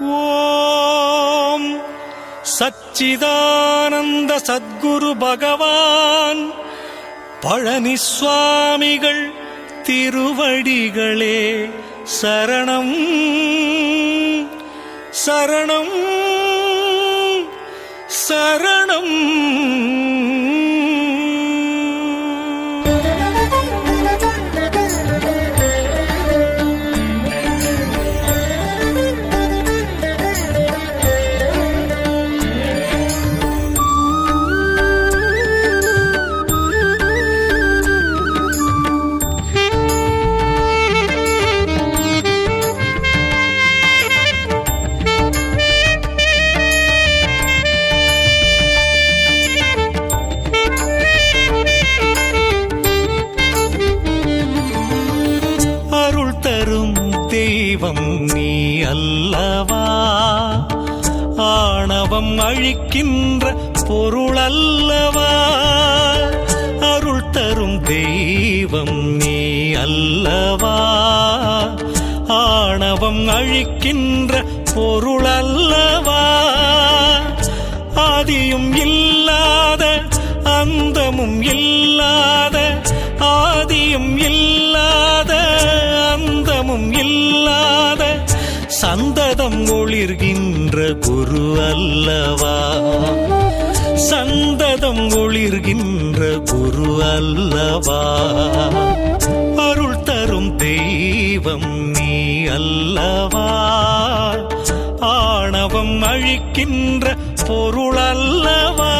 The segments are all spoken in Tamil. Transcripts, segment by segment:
ஓம். சச்சிதானந்த சத்குரு பகவான் பழனி சுவாமிகள் திருவடிகளே சரணம். சரணம். சரணம். அழிக்கின்ற பொருள் அல்லவா அருள் தரும் தெய்வம் நீ அல்லவா? ஆணவம் அழிக்கின்ற பொருள் அல்லவா ஆதியும் இல்லாத அந்தமும் இல்லாத ஆதியும் இல்லாத ஒளிர்கின்ற குரு அல்லவா சந்ததம் ஒளிர்கின்ற குரு அல்லவா? அருள் தரும் தெய்வம் நீ அல்லவா? ஆணவம் அழிக்கின்ற பொருள் அல்லவா?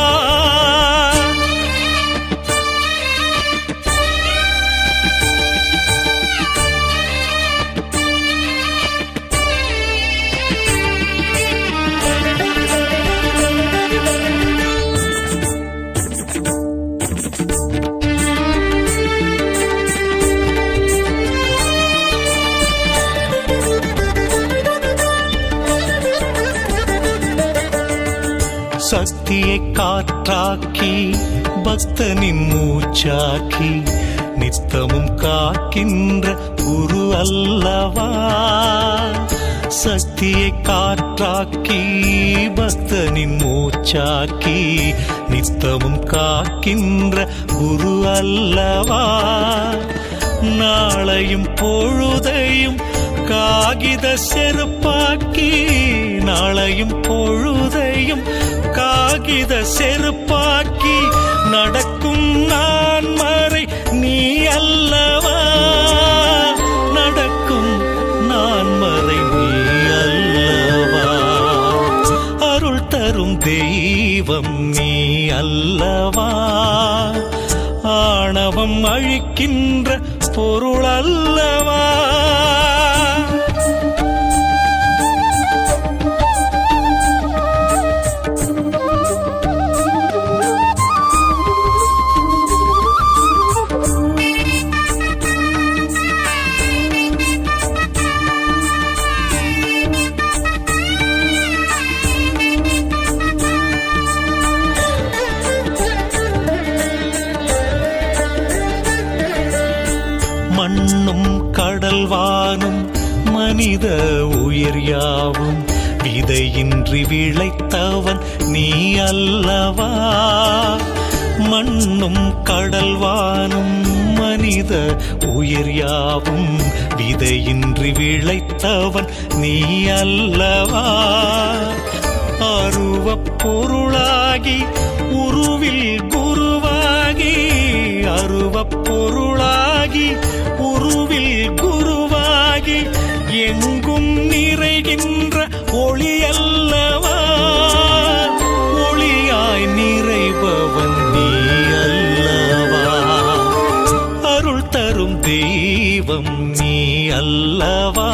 சக்தியை காற்றாக்கி பக்தனின் மூச்சாக்கி நித்தமும் காக்கின்ற குரு அல்லவா? சக்தியை காற்றாக்கி பக்தனின் மூச்சாக்கி நித்தமும் காக்கின்ற குரு அல்லவா? நாளையும் பொழுதையும் காகித செருப்பாக்கி நாளையும் பொழுதையும் காகித செருப்பாக்கி நடக்கும் நான் மறை நீ அல்லவா? நடக்கும் நான் மறை நீ அல்லவா? அருள் தரும் தெய்வம் நீ அல்லவா? ஆணவம் அழிக்கின்ற பொருள் அல்லவா? மண்ணும் கடல்வானும் மனித உயிர் யாவும். விதையின்றி விளைத்தவன் நீ அல்லவா? மண்ணும் கடல்வானும் மனித உயிர் யாவும். விதையின்றி விளைத்தவன் நீ அல்லவா? அருவப் பொருளாகி உருவில் குருவாகி அருவப் பொருளாகி நிறைகின்ற ஒளி அல்லவா ஒளியாய் நிறைபவன் நீ அல்லவா அருள் தரும் தெய்வம் நீ அல்லவா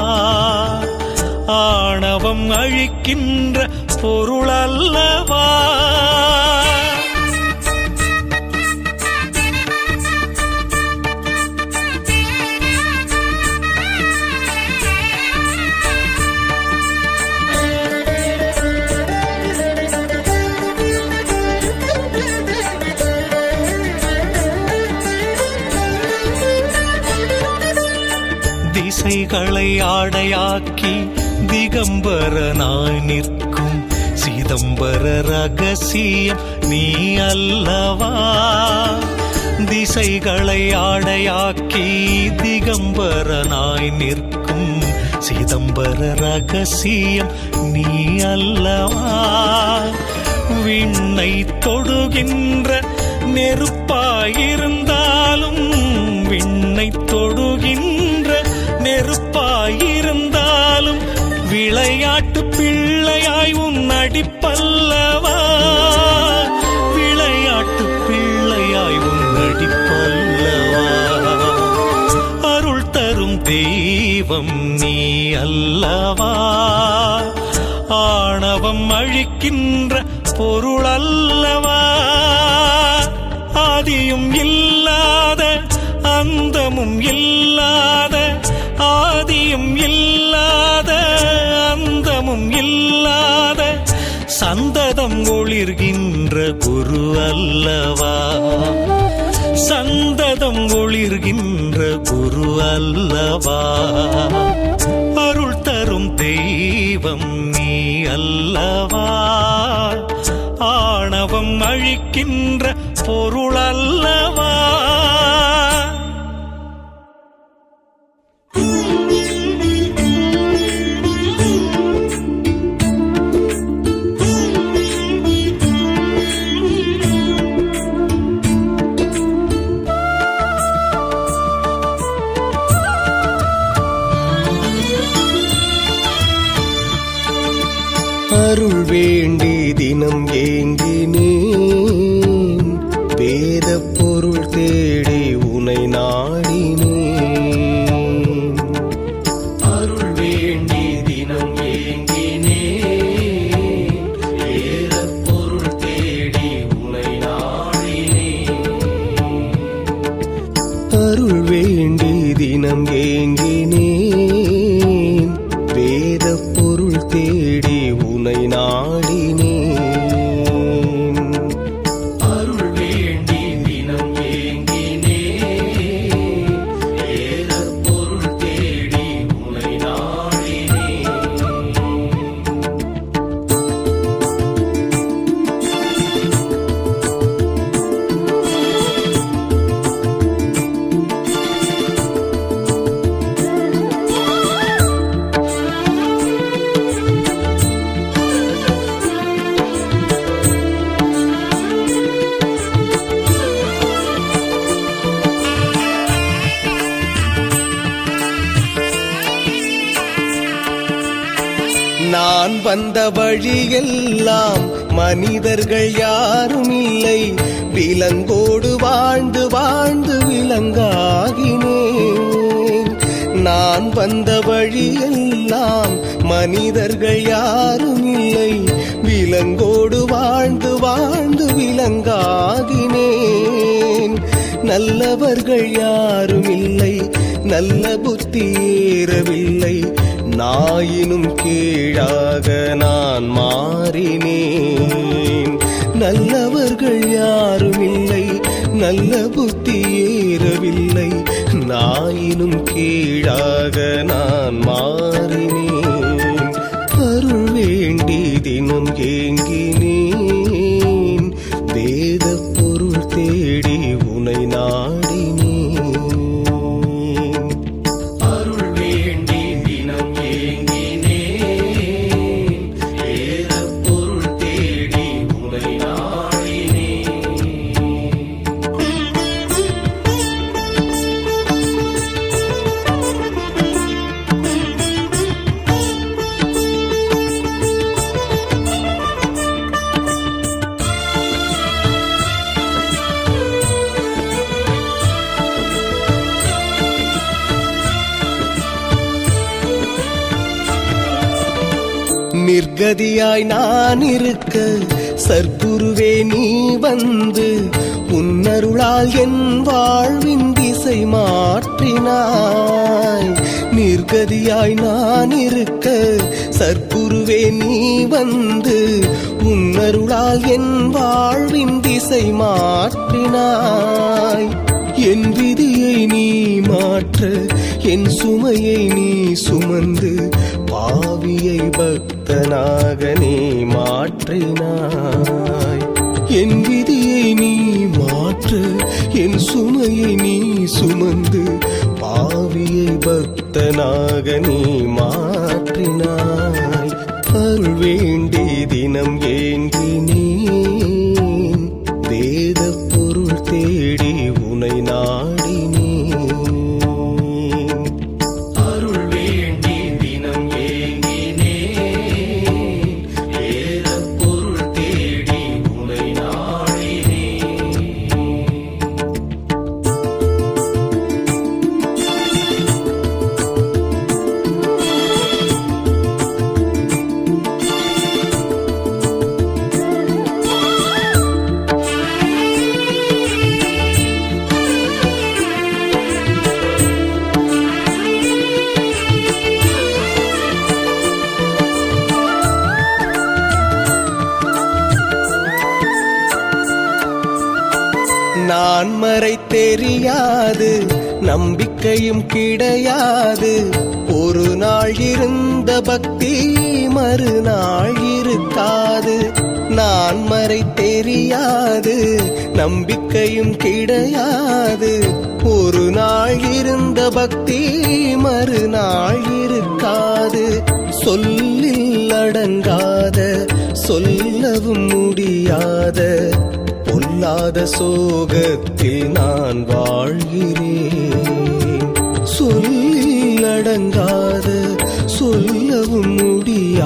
ஆணவம் அழிக்கின்ற பொருள் அல்ல இசைகளை ஆடையாக்கி திகம்பரனாய் நிற்கும் சிதம்பர ரகசியம் நீ அல்லவா? திசைகளை ஆடையாக்கி திகம்பரனாய் நிற்கும் சிதம்பர ரகசியம் நீ அல்லவா? விண்ணை தொடுகின்ற நெருப்பாயிருந்தாலும் விண்ணை தொடு நெருப்பாயிருந்தாலும் விளையாட்டு பிள்ளையாய் உன் நடிப்பல்லவா? விளையாட்டு பிள்ளையாய் உன் நடிப்பல்லவா? அருள் தரும் தெய்வம் நீ அல்லவா? ஆணவம் அழிக்கின்ற பொருள் அல்லவா? ஆதியும் இல்லை சந்ததம் ஒளிர்கின்ற குரு அல்லவா? சந்ததம் ஒளிர்கின்ற குரு அல்லவா? அருள் தரும் தெய்வம் நீ அல்லவா? ஆணவம் அழிக்கின்ற பொருள் அல்லவா? வேண்டி தினம் ஏங்கினே வந்த வழியெல்லாம் மனிதர்கள் யாரும் இல்லை. விலங்கோடு வாழ்ந்து வாழ்ந்து விலங்காகினேன். நான் வந்த வழியெல்லாம் மனிதர்கள் யாரும் இல்லை. விலங்கோடு வாழ்ந்து வாழ்ந்து விலங்காகினேன். நல்லவர்கள் யாரும் இல்லை. நல்ல புத்தி ஏறவில்லை. நாயினும் கீழாக நான் மாறினேன். நல்லவர்கள் யாரும் இல்லை நல்ல புத்தி ஏறவில்லை. நாயினும் கீழாக நான் மாறினேன். அருள் வேண்டி தினம் ஏங்கினேன். நிர்கதியாய் நான் இருக்க சர்க்குருவே நீ வந்து உன்னருளால் என் வாழ்வின் திசை மாற்றினாய். நிர்கதியாய் நான் இருக்க சர்க்குருவே நீ வந்து உன்னருளால் என் வாழ்வின் திசை மாற்றினாய். என் விதியை நீ மா மாற்ற என் சுமையை நீ சுமந்து பாவியை பக்தனாக நீ மாற்றினாய். என் விதியை நீ மாற்ற என் சுமையை நீ சுமந்து பாவியை பக்தனாக நீ மாற்றினாய். அருள் வேண்டி தினம் நான் தெரியாது நம்பிக்கையும் கிடையாது. ஒரு நாள் இருந்த பக்தி மறுநாள் இருக்காது. நான்மறை தெரியாது நம்பிக்கையும் கிடையாது. ஒரு நாள் இருந்த பக்தி மறுநாள் இருக்காது. சொல்லில் அடங்காத சொல்லவும் முடியாத இல்லாத சோகத்தில் நான் வாழ்கிறேன். சொல்லில் அடங்காத சொல்லவும் முடியா